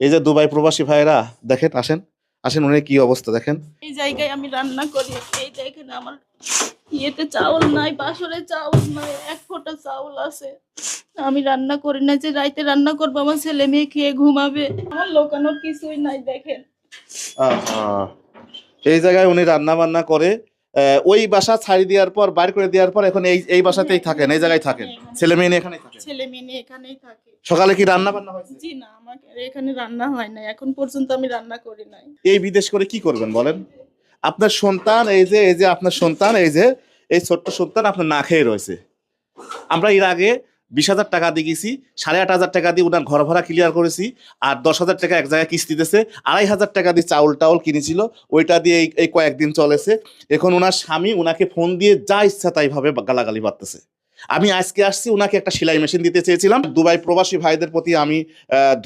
এই যে দুবাই প্রবাসী ভাইরা দেখেন আসেন আসেন উনি কি অবস্থা দেখেন। এই জায়গায় আমি রান্না করি এই দেখেন আমার ইয়েতে চাউল নাই বাসরে চাউল নাই এক ফোঁটা চাউল আছে। আমি রান্না করি না যে রাইতে রান্না করব আমার ছেলে মেয়ে খেয়ে ঘুমাবে। আমার লোকানোর কিছুই নাই দেখেন। এই জায়গায় উনি রান্না বান্না করে ওই বাসা ছাড়ি দেওয়ার পর বাইর করে দেওয়ার পর এখন এই এই বাসাতেই থাকেন এই জায়গায় থাকেন। ছেলে মেয়ে নিয়ে এখানেই থাকেন? ছেলে মেয়ে নিয়ে এখানেই থাকে। সকালে কি রান্না বান্না হয়েছে? জি না আমার এখানে রান্না হয় না এখন পর্যন্ত আমি রান্না করি নাই। এই বিদেশ করে কি করবেন বলেন? আপনার সন্তান এই যে এই যে আপনার সন্তান এই যে এই ছোট্ট সন্তান আপনার না খেয়ে রয়েছে। আমরা এর আগে বিশ হাজার টাকা দিয়ে গেছি, সাড়ে আট হাজার টাকা দিয়ে ওনার ঘর ভাড়া ক্লিয়ার করেছি, আর দশ হাজার টাকা এক জায়গায় কিস্তি দিতেছে, আড়াই হাজার টাকা দিয়ে চাউল টাউল কিনেছিল, ওইটা দিয়ে এই কয়েকদিন চলেছে। এখন ওনার স্বামী ওনাকে ফোন দিয়ে যা ইচ্ছা তাইভাবে গালাগালি বাড়তেছে। আমি আজকে আসছি ওনাকে একটা সেলাই মেশিন দিতে চেয়েছিলাম। দুবাই প্রবাসী ভাইদের প্রতি আমি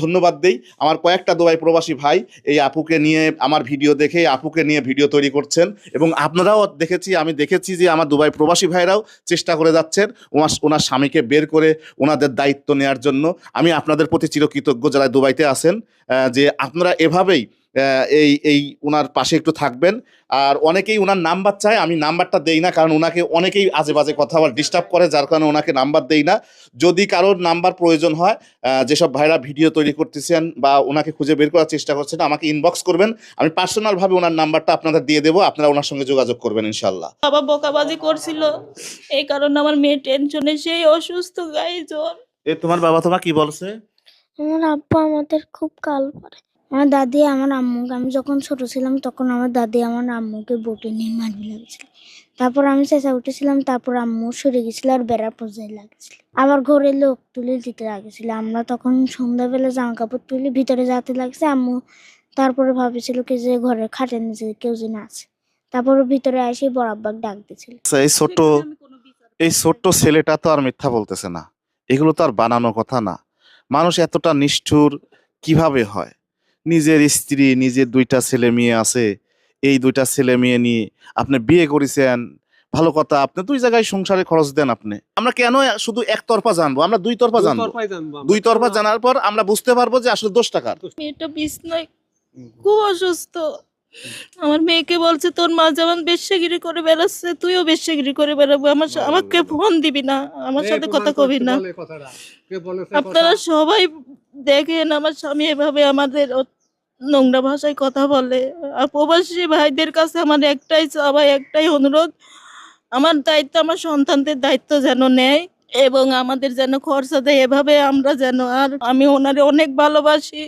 ধন্যবাদ দেই। আমার কয়েকটা দুবাই প্রবাসী ভাই এই আপুকে নিয়ে আমার ভিডিও দেখে আপুকে নিয়ে ভিডিও তৈরি করছেন এবং আপনারাও দেখেছি, আমি দেখেছি যে আমার দুবাই প্রবাসী ভাইরাও চেষ্টা করে যাচ্ছেন ওনার ওনার স্বামীকে বের করে ওনাদের দায়িত্ব নেওয়ার জন্য। আমি আপনাদের প্রতি চিরকৃতজ্ঞ যারা দুবাইতে আছেন যে আপনারা এভাবেই এই এই ওনার পাশে একটু থাকবেন। আর অনেকেই ওনার নাম্বার চায় আমি নাম্বারটা দেই না কারণ ওনাকে অনেকেই আজে বাজে কথা আবার ডিস্টার্ব করে যার কারণে ওনাকে নাম্বার দেই না। যদি কারোর নাম্বার প্রয়োজন হয় আহ, যেসব ভাইরা ভিডিও তৈরি করতেছেন বা ওনাকে খুঁজে বের করার চেষ্টা করছেন আমাকে ইনবক্স করবেন। আমি পার্সোনালভাবে ওনার নাম্বারটা আপনাদের দিয়ে দেবো আপনারা ওনার সঙ্গে যোগাযোগ করবেন ইনশাল্লাহ বাবা বোকাবাজি করছিল এই কারণে আমার মেয়ে টেনশনে সেই অসুস্থ গায়ে জ্বর। এ তোমার বাবা তোমার কি বলছে? আমার আব্বু আমাদের খুব কাল করে আমার দাদি আমার আম্মুকে। আমি যখন ছোট ছিলাম তখন আমার দাদি আমার আম্মুকে বোটে নিয়ে মারবি লাগছিল তারপর আমি চেঁচা উঠেছিলাম তারপর আম্মু সরে গেছিল আর বেড়া পর্যায়ে লাগছিল। আবার ঘরে লোক তুলে দিতে লাগছিল। আমরা তখন সন্ধ্যাবেলা জামা কাপড় তুলে ভিতরে যেতে লাগছে। আম্মু তারপরে ভাবেছিল কি যে ঘরের খাটের নিচে কেউ যেন আছে। তারপরে ভিতরে এসে বড় আব্বাকে ডাক দিছিল আচ্ছা, এই ছোট্ট এই ছোট্ট ছেলেটা তো আর মিথ্যা বলতেছে না। এগুলো তো আর বানানো কথা না। মানুষ এতটা নিষ্ঠুর কীভাবে হয়? নিজের স্ত্রী নিজের দুইটা ছেলে মেয়ে আছে এই দুইটা ছেলে মেয়ে নিয়ে আপনি বিয়ে করেছেন ভালো কথা আপনি দুই জায়গায় সংসারে খরচ দেন আপনি। আমরা কেন শুধু একতরফা জানব? আমরা দুই তরফা জানব। দুই তরফা জানার পর আমরা বুঝতে পারব যে আসলে দোষ টাকার মেয়েটা খুব অসুস্থ। আমার মেয়েকে বলছে তোর মা যেমন বেশ্যাগিরি করে বেড়াচ্ছে তুইও বেশ্যাগিরি করে বেড়াবো। আমার আমাকে ফোন দিবি না। আমার সাথে কথা কবি না। আপনারা সবাই দেখেন আমার স্বামী এভাবে আমাদের নোংরা ভাষায় কথা বলে। আর প্রবাসী ভাইদের কাছে আমার একটাই সবাই একটাই অনুরোধ, আমার দায়িত্ব আমার সন্তানদের দায়িত্ব যেন নেয় এবং আমাদের যেন খরচা দেয়, এভাবে আমরা যেন আর আমি ওনারে অনেক ভালোবাসি।